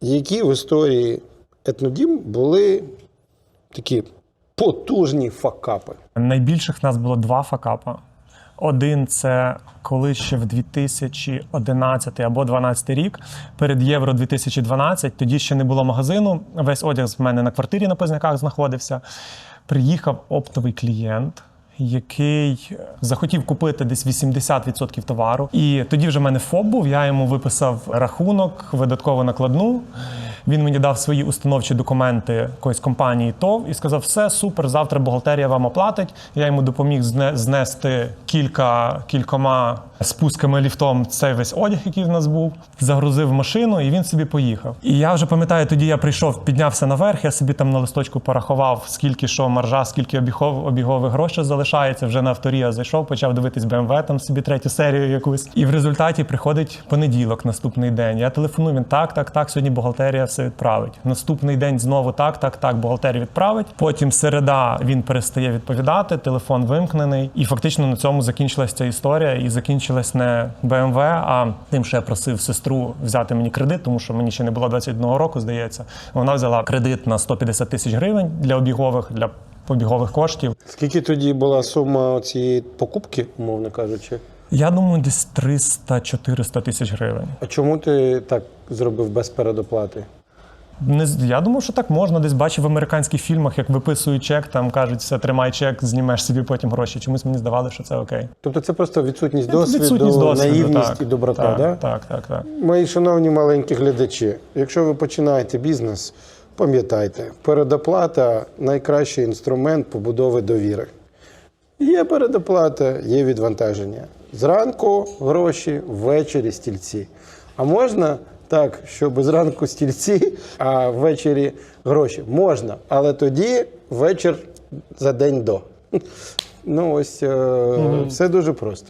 Які в історії етнодім були такі потужні факапи? Найбільших в нас було два факапа. Один це коли ще в 2011 або 2012 рік, перед Євро 2012, тоді ще не було магазину. Весь одяг в мене на квартирі на Позняках знаходився. Приїхав оптовий клієнт. Який захотів купити десь 80% товару, і тоді вже в мене ФОП був. Я йому виписав рахунок, видаткову накладну. Він мені дав свої установчі документи якоїсь компанії ТОВ і сказав: все супер, завтра бухгалтерія вам оплатить. Я йому допоміг зне- знести кілька кількома спусками ліфтом цей весь одяг, який в нас був, загрузив машину, і він собі поїхав. І я вже пам'ятаю, тоді я прийшов, піднявся наверх. Я собі там на листочку порахував, скільки що маржа, скільки обігов, обігових грошей залишається. Вже на авторі я зайшов, почав дивитись BMW, там собі третю серію якусь. І в результаті приходить понеділок, наступний день. Я телефоную. Він так, так, так. Сьогодні бухгалтерія все відправить. Наступний день знову так, так, так. Бухгалтерія відправить. Потім середа він перестає відповідати, телефон вимкнений. І фактично на цьому закінчилася ця історія. І закінчилась не BMW, а тим, що я просив сестру взяти мені кредит, тому що мені ще не було 21 року, здається. Вона взяла кредит на 150 тисяч гривень для обігових для обігових коштів. Скільки тоді була сума цієї покупки, умовно кажучи? Я думаю, десь 300-400 тисяч гривень. А чому ти так зробив без передоплати? Не я думав, що так можна. Десь бачив в американських фільмах, як виписують чек, там кажуть, все, тримай чек, знімеш собі потім гроші. Чомусь мені здавалося, що це окей. Тобто це просто відсутність досвіду, відсутність досвіду, наївність так, і доброта, так, да? так, так, так. Мої шановні маленькі глядачі, якщо ви починаєте бізнес, пам'ятайте, передоплата найкращий інструмент побудови довіри. Є передоплата, є відвантаження. Зранку гроші, ввечері стільці. А можна так, щоб зранку стільці, а ввечері гроші? Можна, але тоді вечір за день до. Ну ось е, все дуже просто.